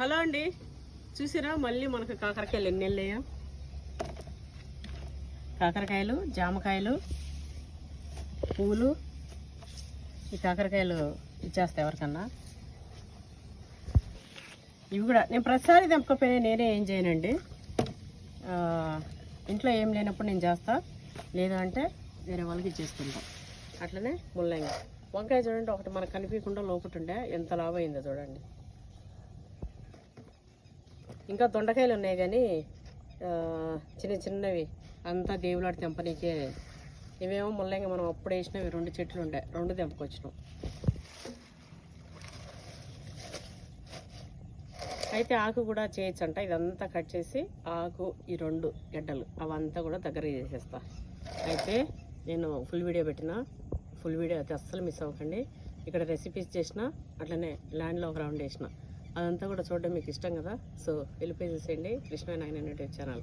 Hello అండి. చూసిరా మళ్ళీ మనకు కాకరకాయలు ఎన్ని వెళ్ళాయా కాకరకాయలు జామకాయలు పూలు ఈ కాకరకాయలు ఇచ్చేస్తా ఎవరికన్నా. ఇవి కూడా నేను ప్రతిసారి తెంపకపోయినా నేనే ఏం చేయనండి. ఇంట్లో ఏం లేనప్పుడు నేను చేస్తా. లేదు అంటే వేరే వాళ్ళకి ఇచ్చేస్తుంటా అట్లనే ముల్లంగి. వంకాయ చూడండి ఒకటి మనకు కనిపించకుండా లోపట ఉండే ఎంత లాభ అయిందో చూడండి. ఇంకా దొండకాయలు ఉన్నాయి కానీ చిన్న చిన్నవి. అంతా దేవులాడి తెంపనీకే. ఇవేమో ముల్లంగి మనం అప్పుడు వేసినవి రెండు చెట్లు ఉండే. రెండు తెంపుకొచ్చినాం. అయితే ఆకు కూడా చేయొచ్చు అంట ఇదంతా కట్ చేసి ఆకు ఈ రెండు గడ్డలు అవంతా కూడా దగ్గర చేసేస్తా. అయితే నేను ఫుల్ వీడియో పెట్టిన. ఫుల్ వీడియో అయితే అస్సలు మిస్ అవ్వకండి. ఇక్కడ రెసిపీస్ చేసిన అట్లనే ల్యాండ్లో ఒక రౌండ్ వేసిన. అదంతా కూడా చూడడం మీకు ఇష్టం కదా? సో వెళ్ళిపోయి చూసేయండి. కృష్ణ నాయన యూట్యూబ్ ఛానల్.